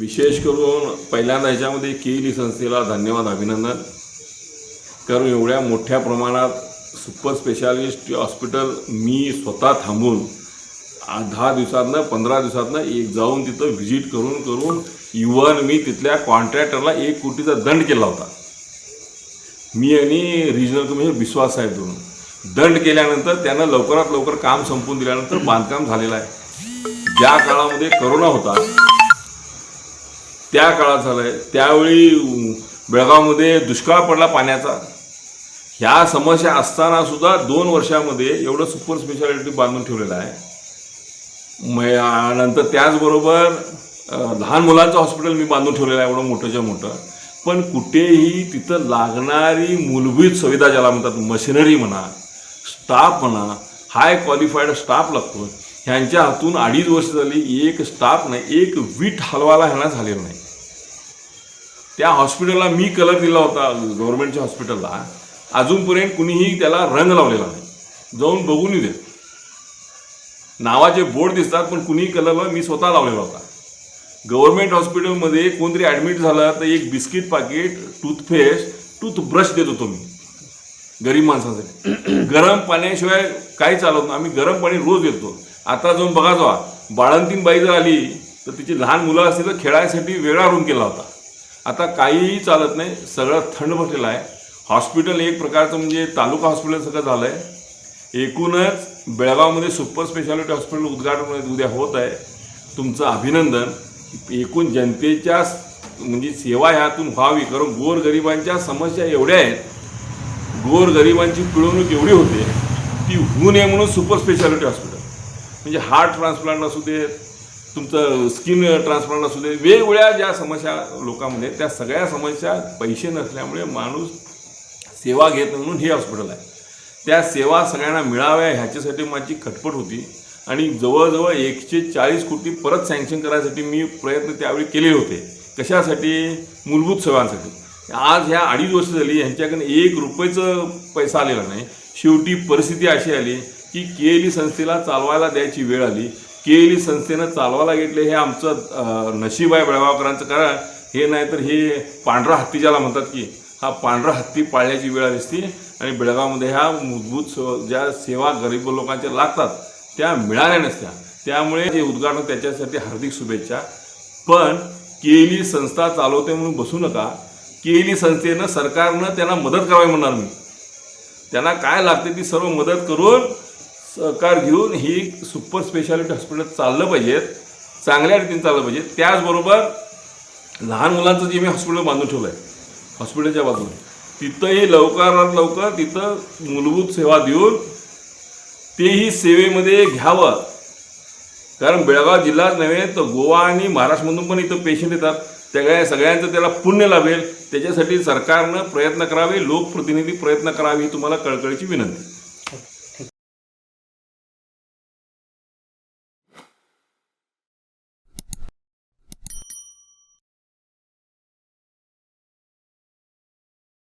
विशेष करून पहिल्यांदा ह्याच्यामध्ये केली संस्थेला धन्यवाद अभिनंदन. कारण एवढ्या मोठ्या प्रमाणात सुपर स्पेशालिस्ट हॉस्पिटल मी स्वतः थांबून दहा दिवसातनं पंधरा दिवसातनं एक जाऊन तिथं व्हिजिट करून करून इवन मी तिथल्या कॉन्ट्रॅक्टरला एक कोटीचा दंड केला होता. मी आणि रिजनल कमिशनर विश्वास साहेब दोन. दंड केल्यानंतर त्यानं लवकरात लवकर काम संपवून दिल्यानंतर बांधकाम झालेलं आहे. ज्या काळामध्ये करोना होता त्या काळात झालं आहे त्यावेळी बेळगावमध्ये दुष्काळ पडला पाण्याचा. ह्या समस्या असताना सुद्धा दोन वर्षामध्ये एवढं सुपर स्पेशालिटी बांधून ठेवलेलं आहे. म- नंतर त्याचबरोबर लहान मुलांचं हॉस्पिटल मी बांधून ठेवलेलं आहे एवढं मोठंच्या मोठं. पण कुठेही तिथं लागणारी मूलभूत सुविधा ज्याला म्हणतात मशिनरी म्हणा स्टाफ म्हणा हाय क्वालिफाईड स्टाफ लागतो. ह्यांच्या हातून अडीच वर्ष झाली एक स्टाफ नाही एक वीट हलवायला ह्यांना झालेलं नाही. त्या हॉस्पिटलला मी कलर दिला होता गव्हर्नमेंटच्या हॉस्पिटलला अजूनपर्यंत कुणीही त्याला रंग लावलेला नाही. जाऊन बघून येऊ दे. नावाचे बोर्ड दिसतात पण कुणीही कलरला मी स्वतः लावलेला होता. गव्हर्नमेंट हॉस्पिटलमध्ये कोणतरी ॲडमिट झालं तर एक बिस्किट पाकिट टूथपेस्ट टूथब्रश देत होतो मी. गरीब माणसासाठी. गरम पाण्याशिवाय काही चालत नाही. आम्ही गरम पाणी रोज देतो. आता जाऊन बघा जो बाळंतीन बाई जर आली तर तिची लहान मुलं असतील तर खेळायसाठी वेगळा रूम केला होता. आता काहीही चालत नाही सगळं थंड बसलेला आहे. हॉस्पिटल एक प्रकारचं म्हणजे तालुका हॉस्पिटल सगळं झालं आहे एकूणच बेळगावमध्ये सुपर स्पेशालिटी हॉस्पिटल उद्घाटन उद्या होत आहे. तुमचं अभिनंदन. एकूण जनतेच्या म्हणजे सेवा ह्यातून व्हावी. कारण गोरगरिबांच्या समस्या एवढ्या आहेत. गोरगरिबांची पिळवणूक एवढी होते ती होऊ नये म्हणून सुपर स्पेशालिटी हॉस्पिटल म्हणजे हार्ट ट्रान्सप्लांट असू दे तुमचं स्किन ट्रान्सप्लांट असू दे वेगवेगळ्या ज्या समस्या लोकांमध्ये त्या सगळ्या समस्या पैसे नसल्यामुळे माणूस सेवा घेत म्हणून हे हॉस्पिटल आहे. त्या सेवा सगळ्यांना मिळाव्या ह्याच्यासाठी माझी खटपट होती आणि जवळजवळ एकशे चाळीस कोटी परत सँक्शन करायसाठी मी प्रयत्न त्यावेळी केले होते. कशासाठी? मूलभूत सेवांसाठी. आज ह्या अडीच वर्ष झाली यांच्याकडे एक रुपयेचं पैसा आलेला नाही. शेवटी परिस्थिती अशी आली की के संस्थेला चालवायला द्यायची वेळ आली. के संस्थेनं चालवायला घेतले हे आमचं नशीब आहे बेळगावकरांचं. कारण हे नाही तर हे पांढरा हत्ती ज्याला म्हणतात की हा पांढरा हत्ती पाळण्याची वेळ आली असती. आणि बेळगावमध्ये ह्या मूलभूत ज्या सेवा गरीब लोकांच्या लागतात त्या मिळाल्या नसत्या. त्यामुळे हे उद्घाटन त्याच्यासाठी हार्दिक शुभेच्छा. पण केली संस्था चालवते म्हणून बसू नका. केली संस्थेनं सरकारनं त्यांना मदत करावी म्हणणार मी. त्यांना काय लागते ती सर्व मदत करून सहकार घेऊन ही सुपर स्पेशालिटी हॉस्पिटल चाललं पाहिजेत चांगल्या रीतीने चाललं पाहिजे. त्याचबरोबर लहान मुलांचं जे मी हॉस्पिटल बांधून ठेवलं आहे हॉस्पिटलच्या बाजूने तिथंही लवकरात लवकर तिथं मूलभूत सेवा देऊन तेही सेवेमध्ये घ्यावं. कारण बेळगाव जिल्हाच नव्हे तर गोवा आणि महाराष्ट्रमधून पण इथं पेशंट येतात. सगळ्या सगळ्यांचं त्याला पुण्य लाभेल. त्याच्यासाठी सरकारनं प्रयत्न करावे लोकप्रतिनिधी प्रयत्न करावे ही तुम्हाला कळकळीची विनंती.